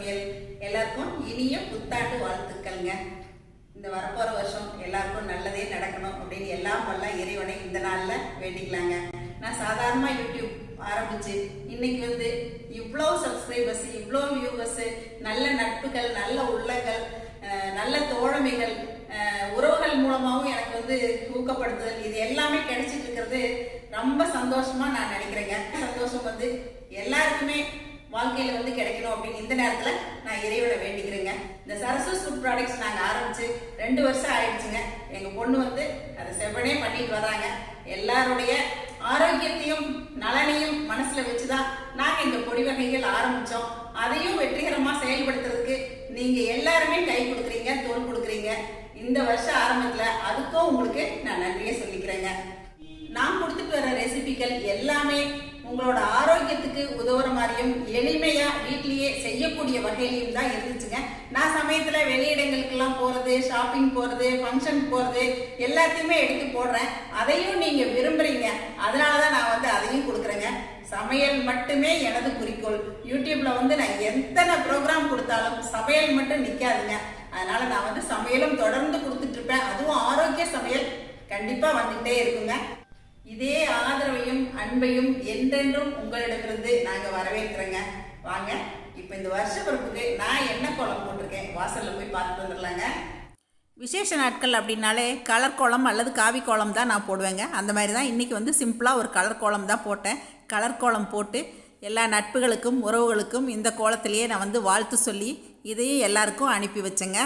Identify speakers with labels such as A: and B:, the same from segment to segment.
A: சமையல் எல்லாருக்கும் இனிய புத்தாண்டு வாழ்த்துக்கள்ங்க. இந்த வரப்போகிற வருஷம் எல்லாருக்கும் நல்லதே நடக்கணும் அப்படின்னு எல்லாம் வல்ல இறைவனை இந்த நாளில் வேண்டிக்கலாங்க. நான் சாதாரணமாக யூடியூப் ஆரம்பிச்சு இன்னைக்கு வந்து இவ்வளோ சப்ஸ்கிரைபர்ஸ் இவ்வளோ வியூவர்ஸ் நல்ல நட்புகள் நல்ல உள்ளங்கள் நல்ல தோழமைகள் உறவுகள் மூலமாகவும் எனக்கு வந்து ஊக்கப்படுத்துதல் இது எல்லாமே கிடைச்சிட்டு இருக்கிறது ரொம்ப சந்தோஷமா நான் நினைக்கிறேங்க. சந்தோஷம் வந்து எல்லாருக்குமே வாழ்க்கையில வந்து கிடைக்கணும் அப்படின்னு இந்த நேரத்துல நான் இறைவனை வேண்டிக்கிறேங்க. இந்த சரஸ்வஸ் ஃபுட் ப்ராடக்ட்ஸ் நாங்கள் ஆரம்பிச்சு ரெண்டு வருஷம் ஆயிடுச்சுங்க. எங்க பொண்ணு வந்து அதை செவ்வனே பண்ணிட்டு வர்றாங்க எல்லாருடைய ஆரோக்கியத்தையும் நலனையும் மனசுல வச்சுதான் நாங்கள் இந்த பொடி வகைகள் ஆரம்பிச்சோம். அதையும் வெற்றிகரமா செயல்படுத்துறதுக்கு நீங்க எல்லாருமே கை கொடுக்குறீங்க தோல் கொடுக்குறீங்க. இந்த வருஷம் ஆரம்பத்துல அதுக்கும் உங்களுக்கு நான் நன்றியை சொல்லிக்கிறேங்க. நான் கொடுத்துட்டு வர ரெசிபிகள் எல்லாமே உங்களோட ஆரோக்கியத்துக்கு உதவுற மாதிரியும் எளிமையா வீட்லயே செய்யக்கூடிய வகையிலையும் தான் இருந்துச்சுங்க. நான் சமயத்துல வெளியிடங்களுக்கெல்லாம் போறது ஷாப்பிங் போறது ஃபங்க்ஷன் போறது எல்லாத்தையுமே எடுத்து போடுறேன். அதையும் நீங்க விரும்புறீங்க. அதனாலதான் நான் வந்து அதையும் கொடுக்குறேங்க. சமையல் மட்டுமே எனது குறிக்கோள். யூடியூப்ல வந்து நான் எத்தனை ப்ரோக்ராம் கொடுத்தாலும் சமையல் மட்டும் நிக்காதுங்க. அதனால நான் வந்து சமையலும் தொடர்ந்து கொடுத்துட்டு இருப்பேன். அதுவும் ஆரோக்கிய சமையல் கண்டிப்பா வந்துட்டே இருக்குங்க. இதே ஆதரவையும் அன்பையும் என்றென்றும் உங்களிடமிருந்து நாங்க வரவேற்கிறோங்க. வாங்க இப்போ இந்த வருஷ பிறப்புக்கு நான் என்ன கோலம் போட்டிருக்கேன்? வாசல்ல போய் பார்த்துட்டு வந்துடலாங்க.
B: விசேஷ நாட்கள் அப்படின்னாலே கலர் கோலம் அல்லது காவி கோலம் தான் நான் போடுவேங்க. அந்த மாதிரி தான் இன்றைக்கி வந்து சிம்பிளாக ஒரு கலர் கோலம் தான் போட்டேன். கலர் கோலம் போட்டு எல்லா நட்புகளுக்கும் உறவுகளுக்கும் இந்த கோலத்திலேயே நான் வந்து வாழ்த்து சொல்லி இதையும் எல்லாருக்கும் அனுப்பி வச்சேங்க.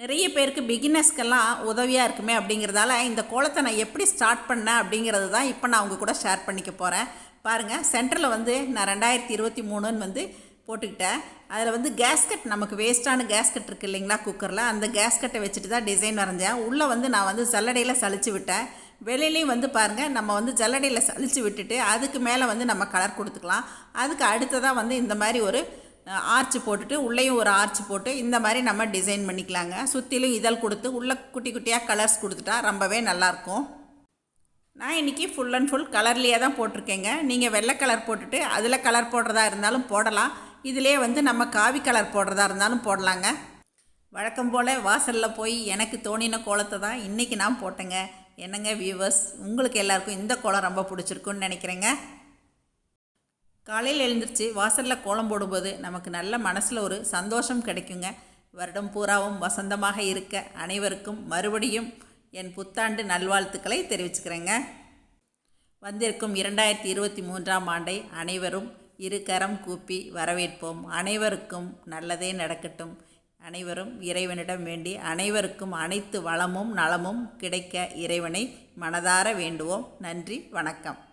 B: நிறைய பேருக்கு பிகினர்ஸ்க்கெல்லாம் உதவியாக இருக்குமே அப்படிங்கிறதால இந்த கோலத்தை நான் எப்படி ஸ்டார்ட் பண்ணேன் அப்படிங்கிறது தான் இப்போ நான் உங்கள் கூட ஷேர் பண்ணிக்க போகிறேன் பாருங்கள் சென்டரில் வந்து நான் ரெண்டாயிரத்தி இருபத்தி மூணுன்னு வந்து போட்டுக்கிட்டேன். அதில் வந்து கேஸ்கட் நமக்கு வேஸ்ட்டான கேஸ்கட் இருக்குது இல்லைங்களா குக்கரில் அந்த கேஸ்கட்டை வச்சுட்டு தான் டிசைன் வரைஞ்சேன். உள்ளே வந்து நான் வந்து ஜல்லடையில் சளிச்சு விட்டேன். வெளியிலையும் வந்து பாருங்கள் நம்ம வந்து ஜல்லடையில் சளிச்சு விட்டுட்டு அதுக்கு மேலே வந்து நம்ம கலர் கொடுத்துக்கலாம். அதுக்கு அடுத்ததாக வந்து இந்த மாதிரி ஒரு ஆர்ச் போட்டுட்டு உள்ளேயும் ஒரு ஆர்ச் போட்டு இந்த மாதிரி நம்ம டிசைன் பண்ணிக்கலாங்க. சுற்றிலும் இதழ் கொடுத்து உள்ளே குட்டி குட்டியாக கலர்ஸ் கொடுத்துட்டா ரொம்பவே நல்லாயிருக்கும். நான் இன்றைக்கி ஃபுல் அண்ட் ஃபுல் கலர்லேயே தான் போட்டிருக்கேங்க. நீங்கள் வெள்ளை கலர் போட்டுட்டு அதில் கலர் போடுறதா இருந்தாலும் போடலாம். இதிலே வந்து நம்ம காவி கலர் போடுறதா இருந்தாலும் போடலாங்க. வழக்கம் போல் வாசலில் போய் எனக்கு தோணின கோலத்தை தான் இன்றைக்கி நான் போட்டேங்க. என்னங்க வியூவர்ஸ் உங்களுக்கு எல்லாருக்கும் இந்த கோலம் ரொம்ப பிடிச்சிருக்குன்னு நினைக்கிறேங்க. காலையில் எழுந்திரிச்சு வாசலில் கோலம் போடும்போது நமக்கு நல்ல மனசில் ஒரு சந்தோஷம் கிடைக்குங்க. வருடம் பூராவும் வசந்தமாக இருக்க அனைவருக்கும் மறுபடியும் என் புத்தாண்டு நல்வாழ்த்துக்களை தெரிவிச்சுக்கிறேங்க. வந்திருக்கும் இரண்டாயிரத்தி இருபத்தி மூன்றாம் ஆண்டை அனைவரும் இரு கரம் கூப்பி வரவேற்போம். அனைவருக்கும் நல்லதே நடக்கட்டும். அனைவரும் இறைவனிடம் வேண்டி அனைவருக்கும் அனைத்து வளமும் நலமும் கிடைக்க இறைவனை மனதார வேண்டுவோம். நன்றி வணக்கம்.